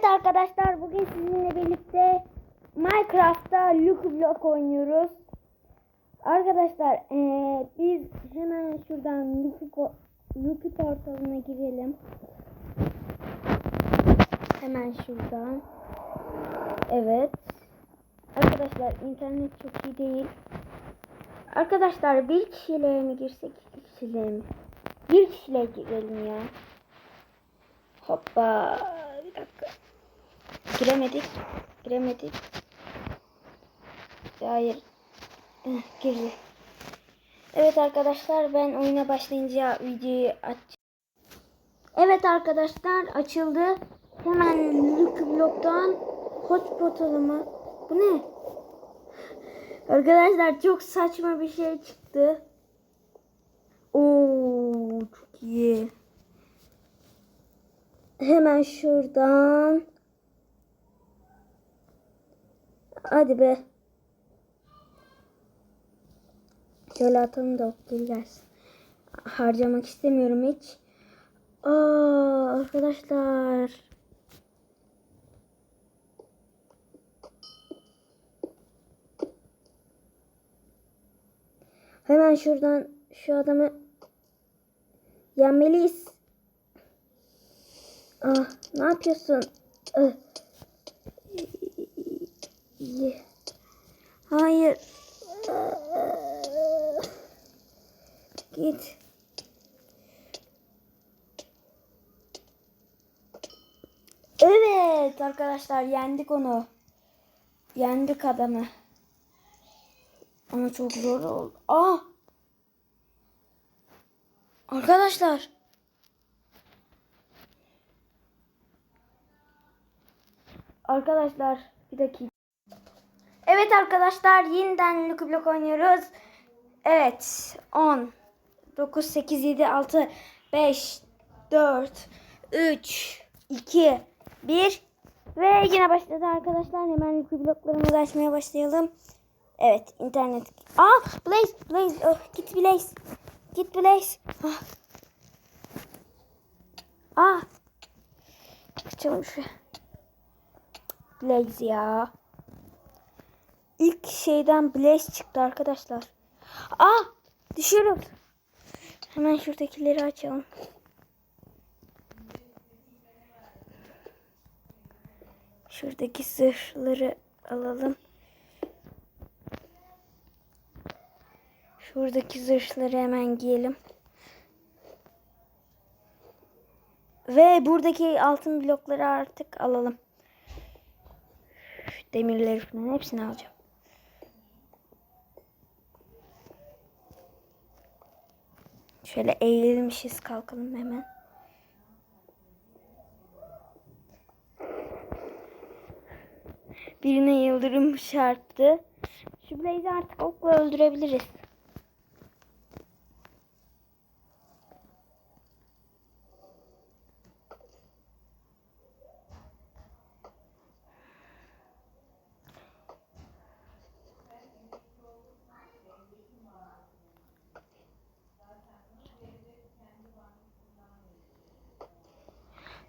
Evet arkadaşlar bugün sizinle birlikte Minecraft'ta Lucky Block oynuyoruz. Arkadaşlar eee, biz hemen şuradan Lucky, Lucky portalına girelim. Hemen şuradan. Evet. Arkadaşlar internet çok iyi değil. Arkadaşlar bir kişiyle mi girsek iki kişiyle mi? Bir kişiyle girelim ya. Hoppa. Giremedik. Giremedik. Hayır. Eh, Girdi. Evet arkadaşlar ben oyuna başlayınca videoyu aç. Evet arkadaşlar açıldı. Hemen Lucky Block'tan hotspot alımı. Bu ne? Arkadaşlar çok saçma bir şey çıktı. Oo çok iyi. Hemen şuradan. Hadi be. Şöyle atalım da okey gelsin. Harcamak istemiyorum hiç. Aa arkadaşlar. Hemen şuradan şu adamı yenmeliyiz. Ah, ne yapıyorsun? Ah. Hayır. Ah. Git. Evet arkadaşlar yendik onu. Yendik adamı. Ama çok zor oldu. Ah! Arkadaşlar. Arkadaşlar bir dakika. Evet arkadaşlar yeniden Lucky Block oynuyoruz. Evet 10 9 8 7 6 5 4 3 2 1 ve yine başladı arkadaşlar. Hemen Lucky Block'larımızı açmaya başlayalım. Evet internet. Aa Blaze Blaze oh, git Blaze. Git Blaze. Ah. Ah. Çıkalım şu. Blaze ya. İlk şeyden Blaze çıktı arkadaşlar. Ah düşüyorum. Hemen şuradakileri açalım. Şuradaki zırhları alalım. Şuradaki zırhları hemen giyelim. Ve buradaki altın blokları artık alalım. Demirleri falan hepsini alacağım. Şöyle eğilmişiz kalkalım hemen. Birine yıldırım çarptı. Şu Blaze'i artık okla öldürebiliriz.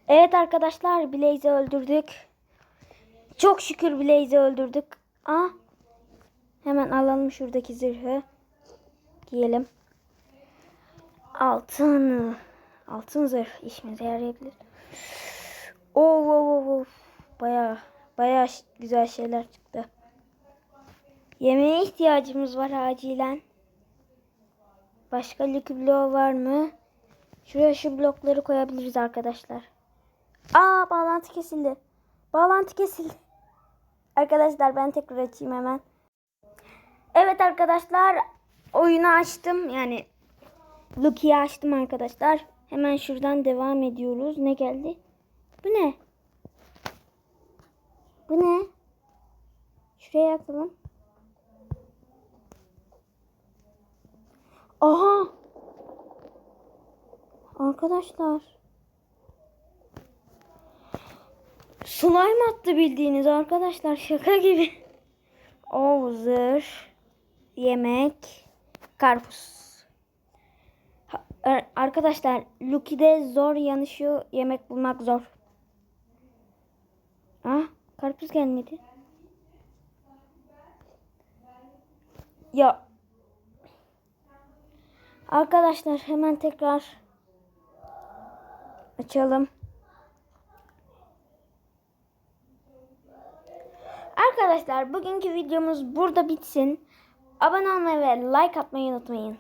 Evet arkadaşlar Blaze'i öldürdük. Çok şükür Blaze'i öldürdük. Aa, hemen alalım şuradaki zırhı. Giyelim. Altın. Altın zırh işimize yarayabilir. Oo, oo, oo. Baya baya güzel şeyler çıktı. Yemeğe ihtiyacımız var acilen. Başka Lucky bloğu var mı? Şuraya şu blokları koyabiliriz arkadaşlar. Aa bağlantı kesildi. Bağlantı kesildi. Arkadaşlar ben tekrar açayım hemen. Evet arkadaşlar oyunu açtım. Yani Lucky'yi açtım arkadaşlar. Hemen şuradan devam ediyoruz. Ne geldi? Bu ne? Bu ne? Şuraya yakalım. Aha! Arkadaşlar. Slime attı bildiğiniz arkadaşlar şaka gibi. O zırh, yemek, karpuz. Ar- Arkadaşlar Lucky'de zor yanışıyor yemek bulmak zor. Karpuz gelmedi. Ya. Arkadaşlar hemen tekrar açalım. Arkadaşlar bugünkü videomuz burada bitsin. Abone olmayı ve like atmayı unutmayın.